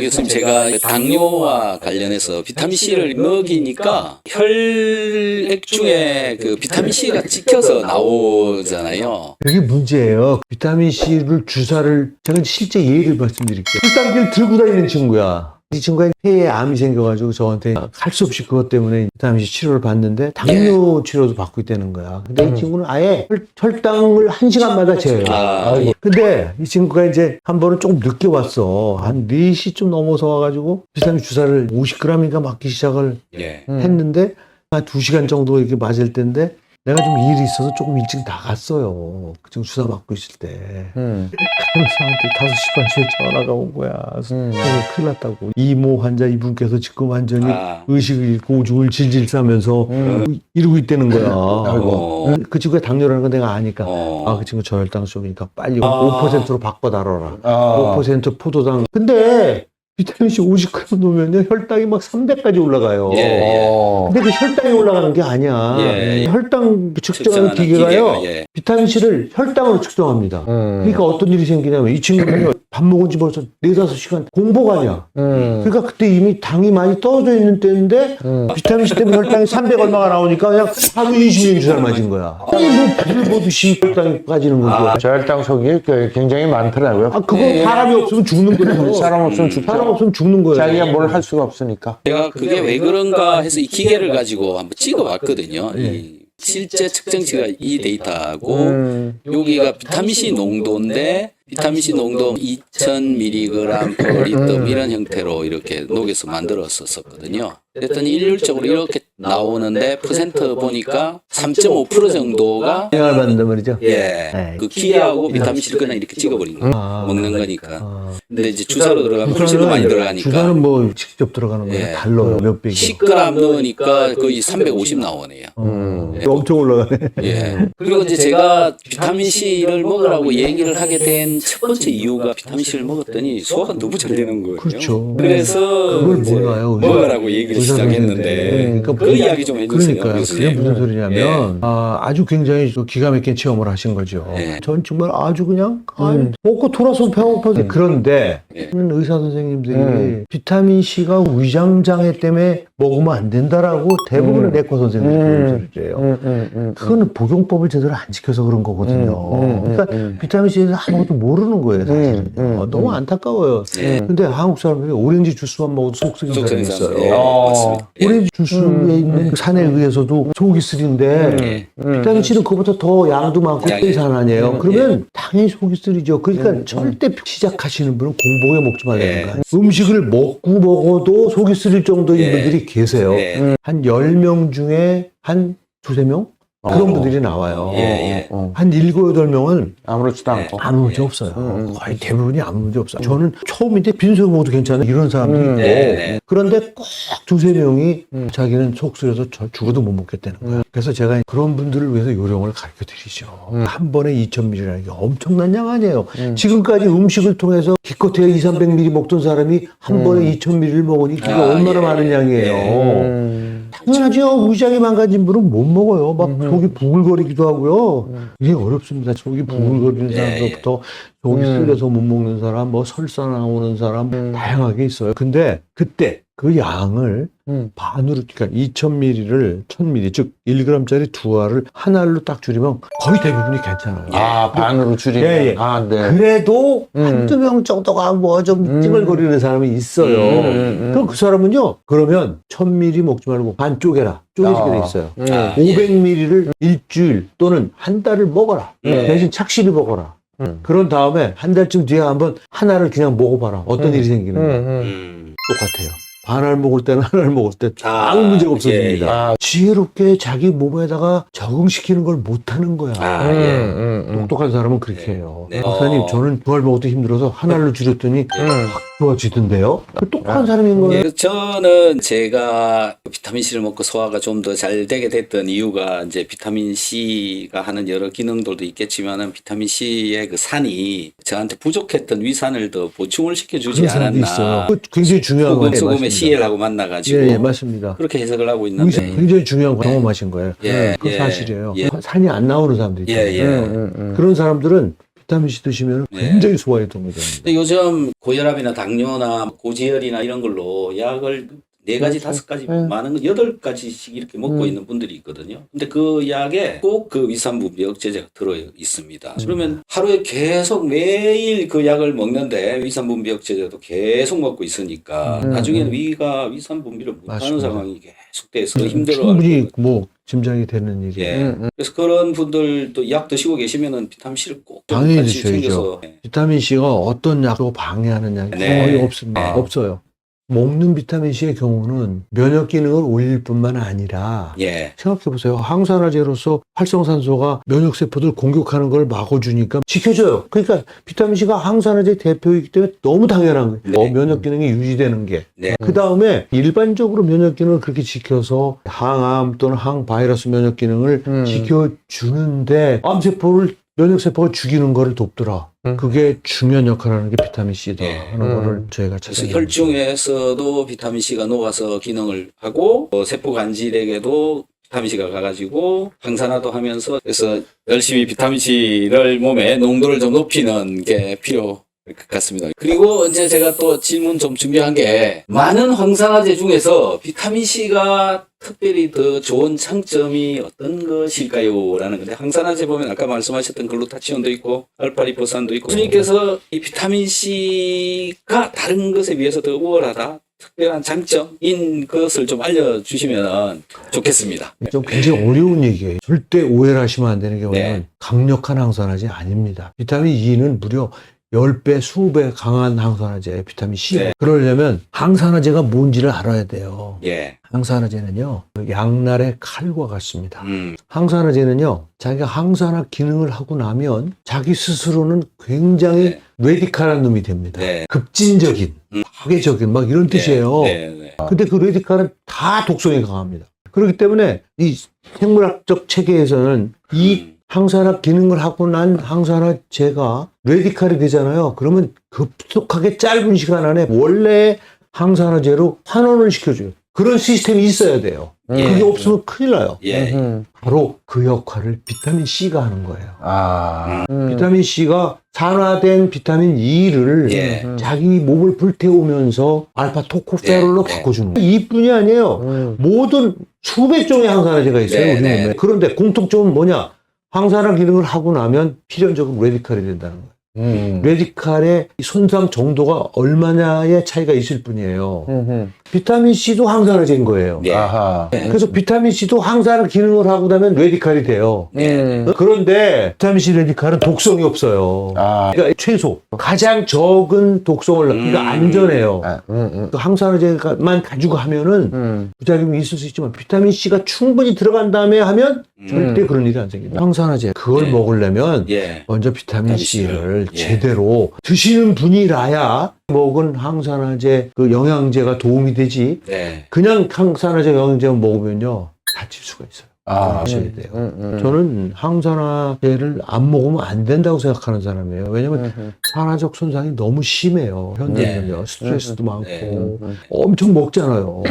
교수님 제가 당뇨와 관련해서 비타민 C를 먹이니까 혈액 중에 그 비타민 C가 찍혀서 나오잖아요. 그게 문제예요. 비타민 C를 주사를 제가 실제 예를 말씀드릴게요. 혈당기를 들고 다니는 친구야. 이 친구가 폐에 암이 생겨가지고 저한테 할 수 없이 그것 때문에 C 치료를 받는데 당뇨 치료도 받고 있다는 거야. 근데 이 친구는 아예 혈, 당을 한 시간마다 재요. 아, 예. 근데 이 친구가 이제 한 번은 조금 늦게 왔어. 한 4시쯤 넘어서 와가지고 비타민 주사를 50g인가 맞기 시작을 예. 했는데 한 2시간 정도 이렇게 맞을 때인데 내가 좀 일이 있어서 조금 일찍 나갔어요. 그 지금 주사 맞고 있을 때. 음. 간호사한테 5시 반쯤에 전화가 온 거야. 음. 어, 큰일 났다고. 이모 환자 이분께서 지금 완전히 아. 의식을 잃고 오줌을 질질 싸면서 음. 이러고 있다는 거야. 아이고. 그 친구가 당뇨라는 건 내가 아니까. 어. 아, 그 친구 저혈당 쪽이니까 빨리 아. 5%로 바꿔 달아라. 아. 5% 포도당. 근데 비타민C 50g 놓으면요, 혈당이 막 300까지 올라가요. 예, 예. 어. 근데 그 혈당이 올라가는 게 아니야. 예, 예. 혈당 측정하는 기계가요, 기계가, 예. 비타민C를 혈당으로 측정합니다. 음. 그러니까 어떤 일이 생기냐면 이 친구는요, 밥 먹은 지 벌써 4, 5시간 공복 아니야. 음. 그러니까 그때 이미 당이 많이 떨어져 있는 때인데 음. 비타민C 때문에 혈당이 300 얼마가 나오니까 그냥 하루 20년 주사를 맞은 거야. 아니 뭐 불을 보듯이 혈당이 빠지는 거고. 아, 저혈당 속이 그 굉장히 많더라고요. 아, 그거 예. 사람이 없으면 죽는 거예요. 사람 없으면 죽죠. 사람 없으면 죽는 거예요. 자기가 뭘 할 수가 없으니까. 제가 그게 왜 그런가 해서 이 기계를 가지고 한번 찍어봤거든요. 예. 이 실제 측정치가 이 데이터하고 음. 여기가 비타민C 농도인데 비타민C 농도 2000mg per 리터 이런 형태로 이렇게 녹여서 만들었었거든요. 그랬더니 일률적으로 이렇게 나오는데 퍼센트 보니까 3.5% 정도가 영향을 받는단 말이죠. 예, 네. 그 기계하고 비타민C를 그냥 이렇게 찍어버린 거예요. 아. 먹는 거니까. 아. 근데 이제 주사로 들어가면 훨씬 더 많이 들어가니까. 주사는 뭐 직접 들어가는 거랑 예. 달라요. 몇 백이. 10g 넣으니까 거의 350 나오네요. 음. 예. 엄청 올라가네. 예. 그리고 이제 제가 비타민 C를 먹으라고 얘기를 하게 된첫 번째 이유가 비타민 C를 먹었더니 소화가 너무 잘 되는 거예요. 그렇죠. 그래서 그걸 몰라요. 먹으라고 얘기를 의사 시작했는데 선생님들. 그 무슨- 이야기 좀 해주세요. 그러니까요. 그게 교수님. 무슨 소리냐면 아, 아주 굉장히 또 기가 막힌 체험을 하신 거죠. 예. 전 정말 아주 그냥 아, 음. 먹고 돌아서 배고파서 그런데 예. 의사 선생님들이 음. 비타민 C가 위장 장애 때문에 먹으면 안 된다라고 대부분의 음. 내과 선생님들이 음. 그런 소리를 해요. 음, 음, 음. 그거는 복용법을 제대로 안 지켜서 그런 거거든요. 음, 음, 음, 그러니까 음. 비타민 C에 대해서 아무것도 모르는 거예요, 사실은. 음, 음, 어, 너무 안타까워요. 예. 근데 한국 사람들이 오렌지 주스만 먹어도 속쓰린 사람이. 있어요. 예, 어. 맞습니다. 예. 오렌지 주스에 있는 그 산에 의해서도 속이 쓰린데 예. 비타민 C는 그보다 더 양도 많고 양이- 산 아니에요. 음, 그러면 당연히 속이 쓰리죠. 그러니까 절대 시작하시는 분은 공복에 먹지 말라는 예. 거예요. 음식을 먹고 먹어도 속이 쓰릴 정도인 예. 분들이 계세요. 예. 한 10명 중에 한 두세 명? 그런 어. 분들이 나와요. 예, 예. 어. 한 일곱, 여덟 명은 아무렇지도 네. 않고. 아무 문제 없어요. 음, 음. 거의 대부분이 아무 문제 없어요. 저는 처음인데 빈속에 먹어도 괜찮아. 이런 사람들이 음. 있고. 네, 네. 그런데 꼭 두세 명이 음. 자기는 속쓰려서 저 죽어도 못 먹겠다는 거예요. 그래서 제가 그런 분들을 위해서 요령을 가르쳐 드리죠. 음. 한 번에 2,000ml라는 게 엄청난 양 아니에요. 음. 지금까지 음식을 통해서 기껏해야 2, 300ml 먹던 사람이 한 번에 2,000ml를 먹으니 그게 아, 얼마나 예. 많은 양이에요. 음. 당연하죠. 위장이 망가진 분은 못 먹어요. 막 속이 부글거리기도 하고요. 이게 어렵습니다. 속이 부글거리는 예, 사람부터 속이 음. 쓰려서 못 먹는 사람, 뭐 설사 나오는 사람 음. 다양하게 있어요. 근데 그때 그 양을 음. 반으로 그러니까 2,000ml를 1,000ml 즉 1g짜리 두 알을 한 알로 딱 줄이면 거의 대부분이 괜찮아요. 아, 반으로 줄이면. 예, 예. 아, 네. 그래도 음. 한두 명 정도가 뭐좀 음. 찡얼거리는 사람이 있어요. 음, 음, 음. 그럼 그 사람은요, 그러면 1000ml 먹지 말고 반 쪼개라. 쪼개지게 돼 아. 있어요. 음. 아, 예. 500ml를 일주일 또는 한 달을 먹어라. 네. 대신 착실히 먹어라. 음. 그런 다음에 한 달쯤 뒤에 한번 하나를 그냥 먹어봐라. 어떤 음. 일이 생기는 음, 가 음. 음. 똑같아요. 반 알 먹을 때는 하나를 먹을 때 아, 아무 문제가 예, 없어집니다. 예. 아, 지혜롭게 자기 몸에다가 적응시키는 걸 못하는 거야. 아, 음, 예. 음, 음. 똑똑한 사람은 그렇게 네. 해요. 네. 박사님, 어. 저는 두 알 먹어도 힘들어서 하나를 줄였더니 음. 좋아지던데요? 그 똑똑한 사람인 거예요. 예, 저는 제가 비타민 C를 먹고 소화가 좀 더 잘 되게 됐던 이유가 이제 비타민 C가 하는 여러 기능들도 있겠지만은 비타민 C의 그 산이 저한테 부족했던 위산을 더 보충을 시켜주지 그런 사람도 있어요. 않았나. 그 굉장히 중요한 거예요. 소금의 CL하고 만나가지고 예, 예, 맞습니다. 그렇게 해석을 하고 있는데. 굉장히 중요한 거 경험하신 거예요. 예, 그 예, 사실이에요. 예. 산이 안 나오는 사람들 예, 있잖아요. 예. 음, 음, 음. 그런 사람들은 비타민 C 드시면 네. 굉장히 소화에 도움이 됩니다. 근데 요즘 고혈압이나 당뇨나 고지혈이나 이런 걸로 약을 네 가지, 다섯 가지, 네. 많은 건 여덟 가지씩 이렇게 먹고 음. 있는 분들이 있거든요. 근데 그 약에 꼭 그 위산분비 억제제가 들어 있습니다. 그러면 하루에 계속 매일 그 약을 먹는데 위산분비 억제제도 계속 먹고 있으니까 음. 나중에는 위가 위산 분비를 못하는 맞습니다. 상황이 계속돼서 힘들어. 충분히 뭐 짐작이 되는 일이에요. 예. 음, 음. 그래서 그런 분들도 약 드시고 계시면은 비타민 C를 꼭 당연히 드셔야죠. 챙겨서 예. 비타민 C가 어떤 약도 방해하는 약이 네. 거의 없습니다. 네. 없어요. 먹는 비타민 C의 경우는 면역 기능을 올릴 뿐만 아니라 예. 생각해 보세요. 항산화제로서 활성산소가 면역 세포들 공격하는 걸 막아주니까 지켜줘요. 그러니까 비타민 C가 항산화제 대표이기 때문에 너무 당연한 거예요. 네. 어, 면역 기능이 유지되는 게. 네. 그 다음에 일반적으로 면역 기능을 그렇게 지켜서 항암 또는 항바이러스 면역 기능을 음. 지켜주는데 암세포를 면역세포가 죽이는 거를 돕더라. 음. 그게 중요한 역할을 하는 게 비타민 C다 네. 하는 음. 거를 저희가 찾아냈습니다. 혈중에서도 비타민 C가 녹아서 기능을 하고 어, 세포 간질에게도 비타민 C가 가가지고 항산화도 하면서 그래서 열심히 비타민 C를 몸에 농도를 좀 높이는 게 필요. 것 같습니다. 그리고 이제 제가 또 질문 좀 준비한 게 많은 황산화제 중에서 비타민 C가 특별히 더 좋은 장점이 어떤 것일까요? 라는 건데 항산화제 보면 아까 말씀하셨던 글루타치온도 있고 알파리포산도 있고 교수님께서 이 비타민 C가 다른 것에 비해서 더 우월하다 특별한 장점인 것을 좀 알려주시면 좋겠습니다. 좀 굉장히 어려운 얘기예요. 절대 오해를 하시면 안 되는 게 뭐냐면 네. 강력한 항산화제 아닙니다. 비타민 E는 무려 10배, 20배 강한 항산화제예요. 비타민 C. 네. 그러려면 항산화제가 뭔지를 알아야 돼요. 예. 항산화제는요. 양날의 칼과 같습니다. 음. 항산화제는요, 자기가 항산화 기능을 하고 나면 자기 스스로는 굉장히 네. 레디칼한 놈이 됩니다. 네. 급진적인, 음. 파괴적인, 막 이런 뜻이에요. 네. 네. 근데 그 레디칼은 다 독성이 강합니다. 그렇기 때문에 이 생물학적 체계에서는 이 음. 항산화 기능을 하고 난 항산화제가 레디칼이 되잖아요. 그러면 급속하게 짧은 시간 안에 원래 항산화제로 환원을 시켜줘요. 그런 시스템이 있어야 돼요. 예. 그게 없으면 큰일 나요. 예. 음. 바로 그 역할을 비타민 C가 하는 거예요. 아. 음. 비타민 C가 산화된 비타민 E를 예. 음. 자기 몸을 불태우면서 알파 토코페롤로 네, 네. 바꿔주는 거예요. 이뿐이 아니에요. 음. 모든 수백 종의 항산화제가 있어요. 네, 우리 네. 몸에. 그런데 공통점은 뭐냐? 항산화 기능을 하고 나면 필연적으로 레디칼이 된다는 거예요. 음. 레디칼의 손상 정도가 얼마냐의 차이가 있을 뿐이에요. 음. 비타민 C도 항산화제인 거예요. 네. 아하. 그래서 비타민 C도 항산화 기능을 하고 나면 레디칼이 돼요. 음. 그런데 비타민 C 레디칼은 독성이 없어요. 아. 그러니까 최소 가장 적은 독성을 그러니까 음. 안전해요. 아. 음. 음. 그 항산화제만 가지고 하면은 음. 부작용이 있을 수 있지만 비타민 C가 충분히 들어간 다음에 하면 음. 절대 그런 일이 안 생깁니다. 항산화제 그걸 네. 먹으려면 예. 먼저 비타민 C를, 예. 제대로 드시는 분이라야 먹은 항산화제 그 영양제가 도움이 되지 네. 그냥 항산화제 영양제만 먹으면요 다칠 수가 있어요. 아. 아셔야 돼요. 음. 음. 저는 항산화제를 안 먹으면 안 된다고 생각하는 사람이에요. 왜냐면 음. 산화적 손상이 너무 심해요. 현대는요. 스트레스도 많고 네. 음. 엄청 먹잖아요.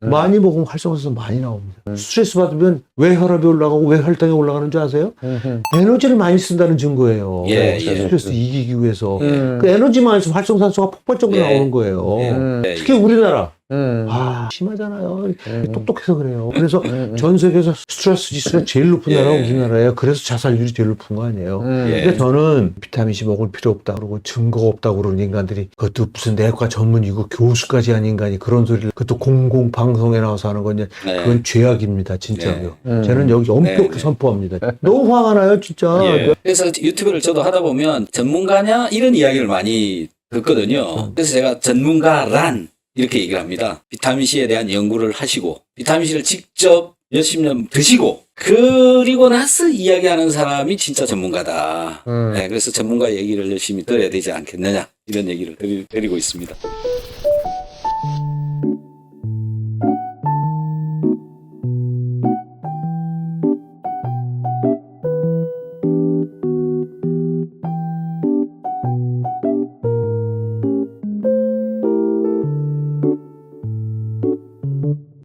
많이 먹으면 활성산소 많이 나옵니다. 스트레스 받으면 왜 혈압이 올라가고 왜 혈당이 올라가는 줄 아세요? 음. 에너지를 많이 쓴다는 증거예요. 예, 예. 스트레스 이기기 위해서. 음. 그 에너지만 있으면 활성산소가 폭발적으로 예. 나오는 거예요. 예. 음. 네. 특히 우리나라. 음. 아, 심하잖아요. 음. 똑똑해서 그래요. 그래서 음. 전 세계에서 스트레스 지수가 제일 높은 예. 나라가 우리나라예요. 그래서 자살률이 제일 높은 거 아니에요. 음. 예. 근데 저는 비타민C 먹을 필요 없다 그러고 증거가 없다고 그러는 인간들이 그것도 무슨 내과 전문이고 교수까지 한 인간이 그런 소리를 그것도 공공 방송에 나와서 하는 건 네. 그건 죄악입니다 진짜로요. 네. 음. 저는 여기 엄격히 네, 네. 선포합니다. 너무 화가 나요 진짜. 예. 그래서 유튜브를 저도 하다 보면 전문가냐 이런 이야기를 많이 듣거든요. 그래서 제가 전문가란 이렇게 얘기를 합니다. 비타민C에 대한 연구를 하시고 비타민C를 직접 몇십 년 드시고 그리고 나서 이야기하는 사람이 진짜 전문가다. 음. 네, 그래서 전문가 얘기를 열심히 들어야 되지 않겠느냐 이런 얘기를 드리, 드리고 있습니다.